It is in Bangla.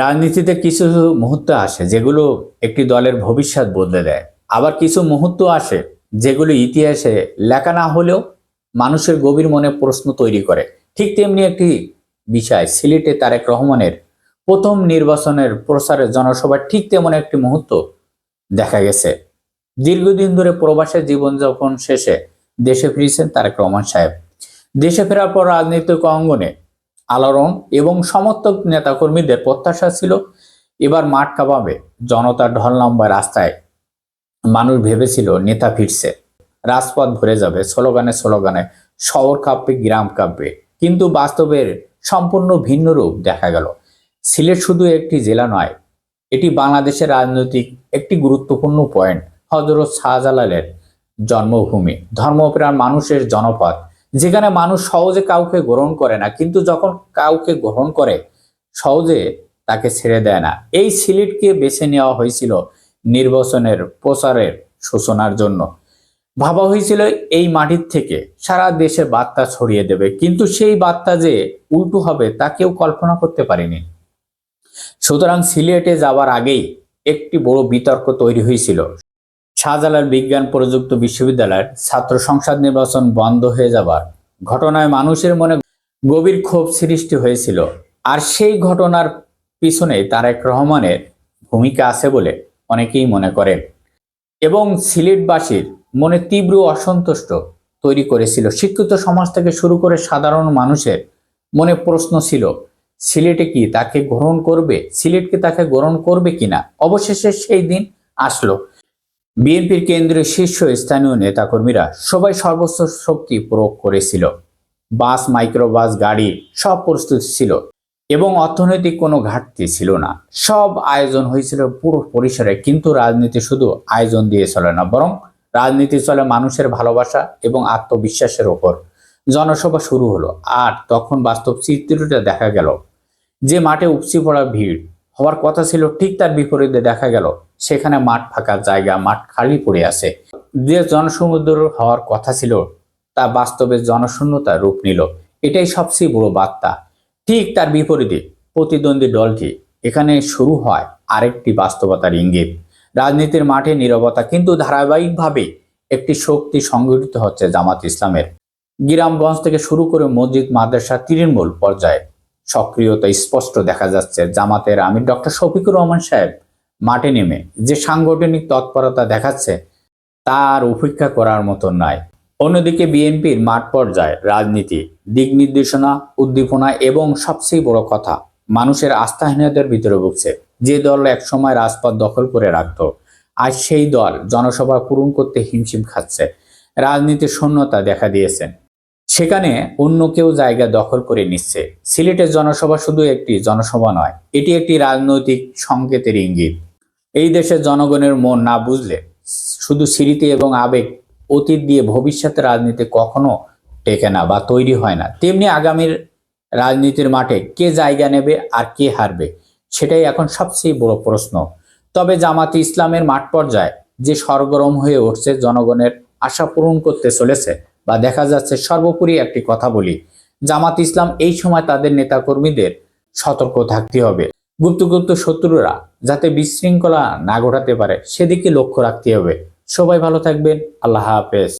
রাজনীতিতে কিছু মুহূর্ত আসে যেগুলো একটি দলের ভবিষ্যৎ বদলে দেয়। আবার কিছু মুহূর্ত আসে যেগুলো ইতিহাসে লেখা না হলেও মানুষের গভীর মনে প্রশ্ন তৈরি করে। ঠিক তেমনি একটি বিষয়, সিলেটে তারেক রহমানের প্রথম নির্বাচনের প্রচারের জনসভার ঠিক তেমন একটি মুহূর্ত দেখা গেছে। দীর্ঘদিন ধরে প্রবাসের জীবনযাপন শেষে দেশে ফিরেছেন তারেক রহমান সাহেব। দেশে ফেরার পর রাজনৈতিক অঙ্গনে আলোড়ন এবং সমর্থক নেতাকর্মীদের প্রত্যাশা ছিল, এবার মাঠ কাঁপাবে। জনতার ঢল লম্বা রাস্তায় মানুষ ভেবেছিল নেতা ফিরছে। রাজপথ ভরে যাবে, স্লোগানে স্লোগানে শহর কাঁপবে, গ্রাম কাঁপবে। কিন্তু বাস্তবের সম্পূর্ণ ভিন্ন রূপ দেখা গেল। সিলেট শুধু একটি জেলা নয়, এটি বাংলাদেশের রাজনৈতিক একটি গুরুত্বপূর্ণ পয়েন্ট হজরত শাহজালালের জন্মভূমি। ধর্মপ্রাণ মানুষের জনপদ যেখানে মানুষ সহজে কাউকে গ্রহণ করে না, কিন্তু যখন কাউকে গ্রহণ করে, সহজে তাকে ছেড়ে দেয় না। এই সিলেটকে বেছে নেওয়া হয়েছিল নির্বাচনের প্রচারের সূচনার জন্য। ভাবা হয়েছিল এই মাটির থেকে সারা দেশে বার্তা ছড়িয়ে দেবে, কিন্তু সেই বার্তা যে উল্টো হবে তা কেউ কল্পনা করতে পারেনি। সুতরাং সিলেটে যাওয়ার আগেই একটি বড় বিতর্ক তৈরি হয়েছিল। শাহজালাল বিজ্ঞান প্রযুক্ত বিশ্ববিদ্যালয়ের ছাত্র সংসদ নির্বাচন বন্ধ হয়ে যাবার ঘটনায় মানুষের মনে গভীর ক্ষোভ সৃষ্টি হয়েছিল। আর সেই ঘটনার পিছনে তারেক রহমানের ভূমিকা আছে বলে অনেকেই মনে করেন। এবং সিলেটবাসীর মনে তীব্র অসন্তুষ্ট তৈরি করেছিল। শিক্ষিত সমাজ থেকে শুরু করে সাধারণ মানুষের মনে প্রশ্ন ছিল, সিলেটে কি তাকে গ্রহণ করবে? সিলেটকে তাকে গ্রহণ করবে কিনা? অবশেষে সেই দিন আসলো। বিএনপির কেন্দ্রীয় শীর্ষ স্থানীয় নেতাকর্মীরা সবাই সর্বোচ্চ শক্তি প্রয়োগ করেছিল। বাস, মাইক্রোবাস, গাড়ি সব প্রস্তুতি ছিল এবং অর্থনৈতিক কোনো ঘাটতি ছিল না। সব আয়োজন হয়েছিল পুরো পরিসরে কিন্তু রাজনীতি শুধু আয়োজন দিয়ে চলে না, বরং রাজনীতি চলে মানুষের ভালোবাসা এবং আত্মবিশ্বাসের ওপর। জনসভা শুরু হলো আর তখন বাস্তব চিত্রটা দেখা গেল যে মাঠে উপচি পড়া ভিড় হওয়ার কথা ছিল, ঠিক তার বিপরীতে দেখা গেল, সেখানে মাঠ ফাঁকা জায়গা, মাঠ খালি পড়ে আছে। যে জনসমুদ্র হওয়ার কথা ছিল, তা বাস্তবে জনশূন্যতা রূপ নিল। এটাই সবচেয়ে বড় বার্তা। ঠিক তার বিপরীতে প্রতিদ্বন্দ্বী দলটি এখানে শুরু হয় আরেকটি বাস্তবতার ইঙ্গিত। রাজনীতির মাঠে নীরবতা কিন্তু ধারাবাহিকভাবে একটি শক্তি সংগঠিত হচ্ছে জামাত ইসলামের। গ্রামগঞ্জ থেকে শুরু করে মসজিদ, মাদ্রাসা, তৃণমূল পর্যায়ে সক্রিয়তা স্পষ্ট দেখা যাচ্ছে। জামাতের আমির ডক্টর শফিকুর রহমান সাহেব মাঠে নেমে যে সাংগঠনিক তৎপরতা দেখাচ্ছে, তার উপেক্ষা করার মতো নয় অন্যদিকে বিএনপির মাঠ পর্যায়ে রাজনীতি, দিক নির্দেশনা, উদ্দীপনা এবং সবচেয়ে বড় কথা, মানুষের আস্থাহীনতার ভিতরে ভুগছে। যে দল একসময় রাজপথ দখল করে রাখত, আজ সেই দল জনসভা পূরণ করতে হিমশিম খাচ্ছে। রাজনীতির শূন্যতা দেখা দিয়েছে সেখানে অন্য কেউ জায়গা দখল করে নিচ্ছে। সিলেটের জনসভা শুধু একটি জনসভা নয়, এটি একটি রাজনৈতিক সংকেতের ইঙ্গিত। এই দেশের জনগণের মন না বুঝলে শুধু স্মৃতি এবং আবেগ অতীত দিয়ে ভবিষ্যতে রাজনীতি কখনো টেকে না বা তৈরি হয় না। তেমনি আগামীর রাজনীতির মাঠে কে জায়গা নেবে আর কে হারবে, সেটাই এখন সবচেয়ে বড় প্রশ্ন। তবে জামাতি ইসলামের মাঠ পর্যায়ে যে সরগরম হয়ে উঠছে, জনগণের আশা পূরণ করতে চলেছে বা দেখা যাচ্ছে সর্বোপরি একটি কথা বলি, জামাত ইসলাম এই সময় তাদের নেতাকর্মীদের সতর্ক থাকতে হবে। গুপ্ত গুপ্ত শত্রুরা যাতে বিশৃঙ্খলা না ঘটাতে পারে, সেদিকে লক্ষ্য রাখতে হবে। সবাই ভালো থাকবেন, আল্লাহ হাফেজ।